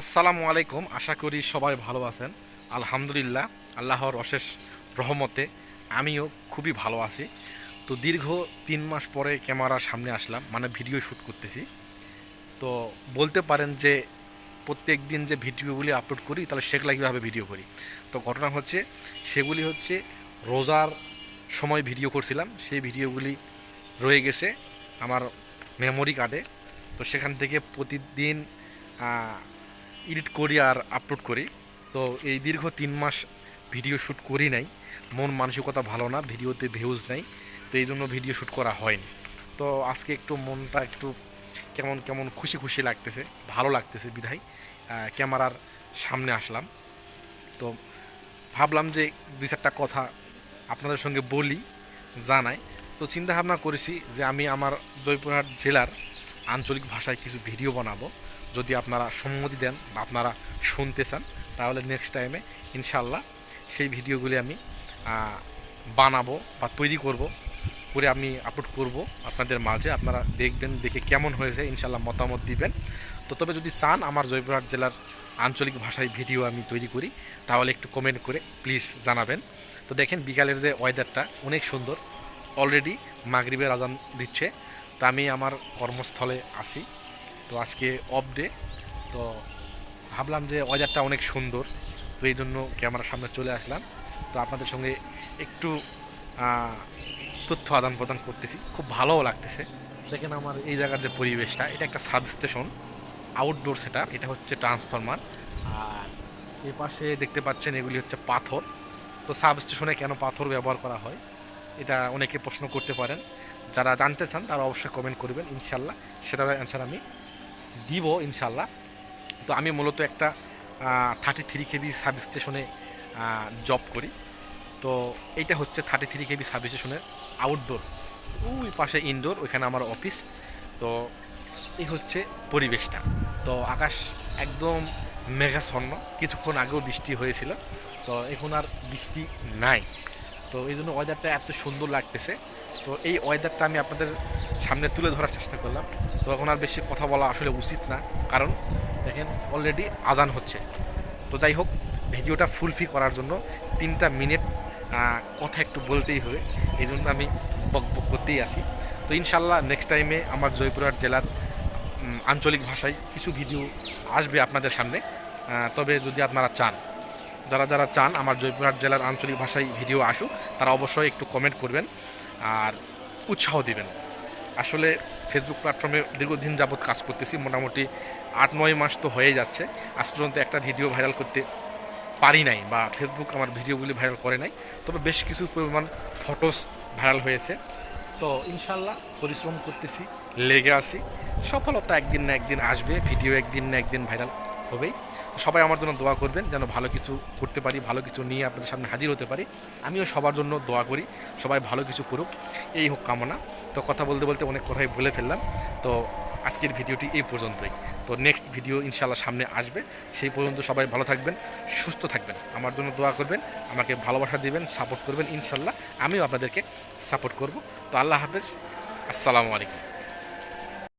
আসসালামু আলাইকুম, আশা করি সবাই ভালো আছেন। আলহামদুলিল্লাহ, আল্লাহর অশেষ রহমতে আমিও খুবই ভালো আছি। তো দীর্ঘ তিন মাস পরে ক্যামেরার সামনে আসলাম মানে ভিডিও শ্যুট করতেছি। তো বলতে পারেন যে প্রত্যেক দিন যে ভিডিওগুলি আপলোড করি, তাহলে সেগুলা কীভাবে ভিডিও করি? তো ঘটনা হচ্ছে, সেগুলি হচ্ছে রোজার সময় ভিডিও করছিলাম, সেই ভিডিওগুলি রয়ে গেছে আমার মেমোরি কার্ডে তো সেখান থেকে প্রতিদিন এডিট করি আর আপলোড করি। তো এই দীর্ঘ তিন মাস ভিডিও শ্যুট করি নাই। মন মানসিকতা ভালো না, ভিডিওতে ভিউজ নাই। তো এই জন্য ভিডিও শ্যুট করা হয়নি। তো আজকে একটু মনটা একটু কেমন কেমন খুশি খুশি লাগতেছে, ভালো লাগতেছে বিধায় ক্যামেরার সামনে আসলাম। তো ভাবলাম যে দুই চারটা কথা আপনাদের সঙ্গে বলি, জানাই। তো চিন্তা ভাবনা করেছি যে আমি আমার জয়পুরহাট জেলার আঞ্চলিক ভাষায় কিছু ভিডিও বানাবো। যদি আপনারা সম্মতি দেন বা আপনারা শুনতে চান, তাহলে নেক্সট টাইমে ইনশাল্লাহ সেই ভিডিওগুলি আমি বানাবো বা তৈরি করব, করে আমি আপলোড করব আপনাদের মাঝে। আপনারা দেখবেন দেখে কেমন হয়েছে ইনশাল্লাহ মতামত দিবেন। তো তবে যদি চান আমার জয়পুরহাট জেলার আঞ্চলিক ভাষায় ভিডিও আমি তৈরি করি, তাহলে একটু কমেন্ট করে প্লিজ জানাবেন। তো দেখেন বিকালের যে ওয়েদারটা অনেক সুন্দর। অলরেডি মাগরিবের আজান দিচ্ছে। তা আমি আমার কর্মস্থলে আসি তো আজকে অফ ডে তো ভাবলাম যে ওয়েদারটা অনেক সুন্দর, তো এই জন্য ক্যামেরার সামনে চলে আসলাম। তো আপনাদের সঙ্গে একটু তথ্য আদান প্রদান করতেছি। খুব ভালোও লাগতেছে। দেখেন আমার এই জায়গার যে পরিবেশটা, এটা একটা সাবস্টেশন আউটডোর সেটা এটা হচ্ছে ট্রান্সফরমার আর এই পাশে দেখতে পাচ্ছেন এগুলি হচ্ছে পাথর। তো সাবস্টেশনে কেন পাথর ব্যবহার করা হয়? এটা অনেকে প্রশ্ন করতে পারেন। যারা জানতে চান তারা অবশ্যই কমেন্ট করবেন, ইনশাল্লাহ। সেটার অ্যান্সার আমি দিব ইনশাল্লাহ। তো আমি মূলত একটা থার্টি থ্রি কেবি সাব স্টেশনে জব করি। তো এইটা হচ্ছে থার্টি থ্রি কেবি সাব স্টেশনের আউটডোর ওই পাশে ইনডোর ওইখানে আমার অফিস তো এই হচ্ছে পরিবেশটা। তো আকাশ একদম মেঘাচ্ছন্ন। কিছুক্ষণ আগেও বৃষ্টি হয়েছিল। তো এখন আর বৃষ্টি নাই। তো এই জন্য ওয়েদারটা এত সুন্দর লাগতেছে। তো এই ওয়েদারটা আমি আপনাদের সামনে তুলে ধরার চেষ্টা করলাম। তো এখন আর বেশি কথা বলা আসলে উচিত না। কারণ দেখেন অলরেডি আজান হচ্ছে। তো যাই হোক, ভিডিওটা ফুলফি করার জন্য তিনটা মিনিট কথা একটু বলতেই হবে। এই জন্য আমি বক বক করতেই আসি তো ইনশাল্লাহ নেক্সট টাইমে আমার জয়পুরহাট জেলার আঞ্চলিক ভাষায় কিছু ভিডিও আসবে আপনাদের সামনে। তবে যদি আপনারা চান, যারা যারা চান আমার জয়পুরহাট জেলার আঞ্চলিক ভাষায় ভিডিও আসুক, তারা অবশ্যই একটু কমেন্ট করবেন। আর উৎসাহ দিবেন। আসলে ফেসবুক প্ল্যাটফর্মে দীর্ঘদিন যাবৎ কাজ করতেছি, মোটামুটি আট, নয় মাস তো হয়ে যাচ্ছে। আজ পর্যন্ত একটা ভিডিও ভাইরাল করতে পারি নাই বা ফেসবুক আমার ভিডিওগুলি ভাইরাল করে নাই। তবে বেশ কিছু পরিমাণ ফটোস ভাইরাল হয়েছে। তো ইনশাল্লাহ পরিশ্রম করতেছি, লেগে আছি। সফলতা একদিন না একদিন আসবে ভিডিও একদিন না একদিন ভাইরাল হবেই। সবাই আমার জন্য দোয়া করবেন যেন ভালো কিছু করতে পারি, ভালো কিছু নিয়ে আপনাদের সামনে হাজির হতে পারি। আমিও সবার জন্য দোয়া করি, সবাই ভালো কিছু করুক। এই হোক কামনা। তো কথা বলতে বলতে অনেক কথাই বলে ফেললাম। তো আজকের ভিডিওটি এই পর্যন্তই। তো নেক্সট ভিডিও ইনশাল্লাহ সামনে আসবে। সেই পর্যন্ত সবাই ভালো থাকবেন, সুস্থ থাকবেন। আমার জন্য দোয়া করবেন, আমাকে ভালোবাসা দিবেন সাপোর্ট করবেন ইনশাল্লাহ আমিও আপনাদেরকে সাপোর্ট করব। তো আল্লাহ হাফেজ। আসসালামু আলাইকুম।